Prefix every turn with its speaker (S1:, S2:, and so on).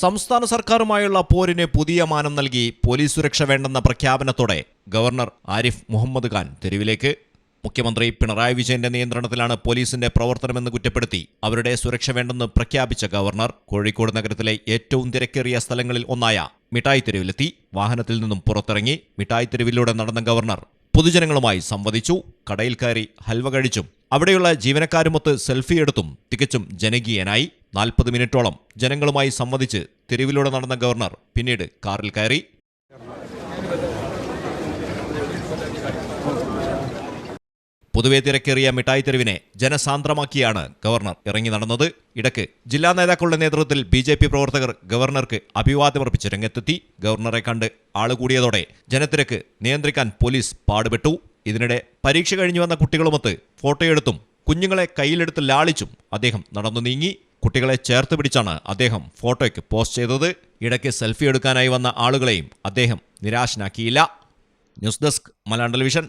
S1: സംസ്ഥാന സർക്കാരുമായുള്ള പോരിന് പുതിയ മാനം നൽകി പോലീസ് സുരക്ഷ വേണ്ടെന്ന പ്രഖ്യാപനത്തോടെ ഗവർണർ ആരിഫ് മുഹമ്മദ് ഖാൻ തെരുവിലേക്ക്. മുഖ്യമന്ത്രി പിണറായി വിജയന്റെ നിയന്ത്രണത്തിലാണ് പോലീസിന്റെ പ്രവർത്തനമെന്ന് കുറ്റപ്പെടുത്തി അവരുടെ സുരക്ഷ വേണ്ടെന്ന് പ്രഖ്യാപിച്ച ഗവർണർ കോഴിക്കോട് നഗരത്തിലെ ഏറ്റവും തിരക്കേറിയ സ്ഥലങ്ങളിൽ ഒന്നായ മിഠായി തെരുവിലെത്തി. വാഹനത്തിൽ നിന്നും പുറത്തിറങ്ങി മിഠായി തെരുവിലൂടെ നടന്ന ഗവർണർ പൊതുജനങ്ങളുമായി സംവദിച്ചു. കടയിൽ കയറി ഹൽവ കഴിച്ചും അവിടെയുള്ള ജീവനക്കാരുമൊത്ത് സെൽഫി എടുത്തും തികച്ചും ജനകീയനായി. നാൽപ്പത് മിനിറ്റോളം ജനങ്ങളുമായി സംവദിച്ച് തെരുവിലൂടെ നടന്ന ഗവർണർ പിന്നീട് കാറിൽ കയറി. പൊതുവെ തിരക്കേറിയ മിഠായി തെരുവിനെ ജനസാന്ദ്രമാക്കിയാണ് ഗവർണർ ഇറങ്ങി നടന്നത്. ഇടയ്ക്ക് ജില്ലാ നേതാക്കളുടെ നേതൃത്വത്തിൽ ബി ജെ പി പ്രവർത്തകർ ഗവർണർക്ക് അഭിവാദ്യമർപ്പിച്ച് രംഗത്തെത്തി. ഗവർണറെ കണ്ട് ആളുകൂടിയതോടെ ജനത്തിരക്ക് നിയന്ത്രിക്കാൻ പോലീസ് പാടുപെട്ടു. ഇതിനിടെ പരീക്ഷ കഴിഞ്ഞു വന്ന കുട്ടികളുമൊത്ത് ഫോട്ടോയെടുത്തും കുഞ്ഞുങ്ങളെ കയ്യിലെടുത്ത് ലാളിച്ചും അദ്ദേഹം നടന്നു നീങ്ങി. കുട്ടികളെ ചേർത്ത് പിടിച്ചാണ് അദ്ദേഹം ഫോട്ടോയ്ക്ക് പോസ്റ്റ് ചെയ്തത്. ഇടയ്ക്ക് സെൽഫി എടുക്കാനായി വന്ന ആളുകളെയും അദ്ദേഹം നിരാശനാക്കിയില്ല. News desk Malayalam television.